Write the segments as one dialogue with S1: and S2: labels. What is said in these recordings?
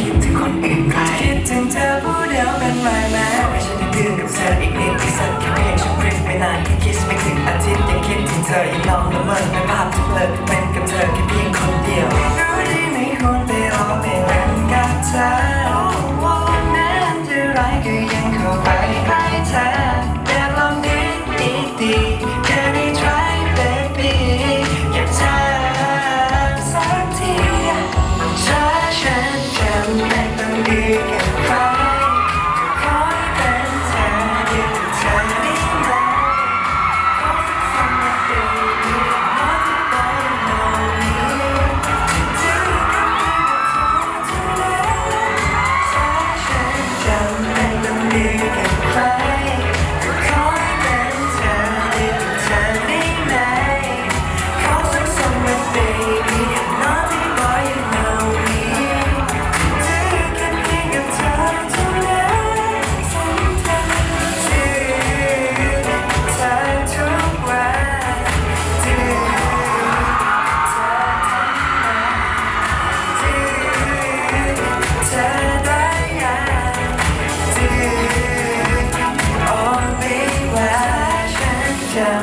S1: คิดถึงคนอื่นใครคิดถึงเธอผู้เดียวเป็นไรแม้ไม่ใช่เพื่อนกับเธออีกนิดที่สักแค่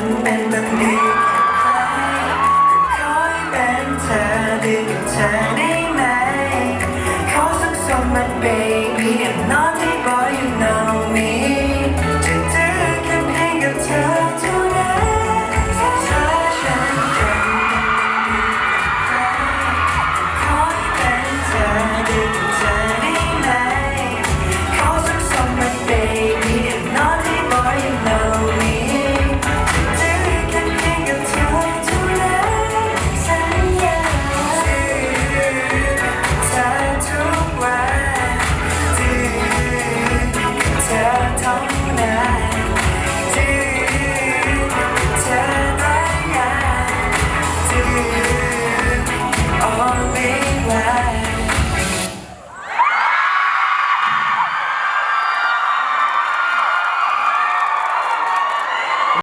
S1: มันเป็นแบบนี้ขอให้เป็นเธอได้กับเธอได้ไหมขอสักสมมันเบ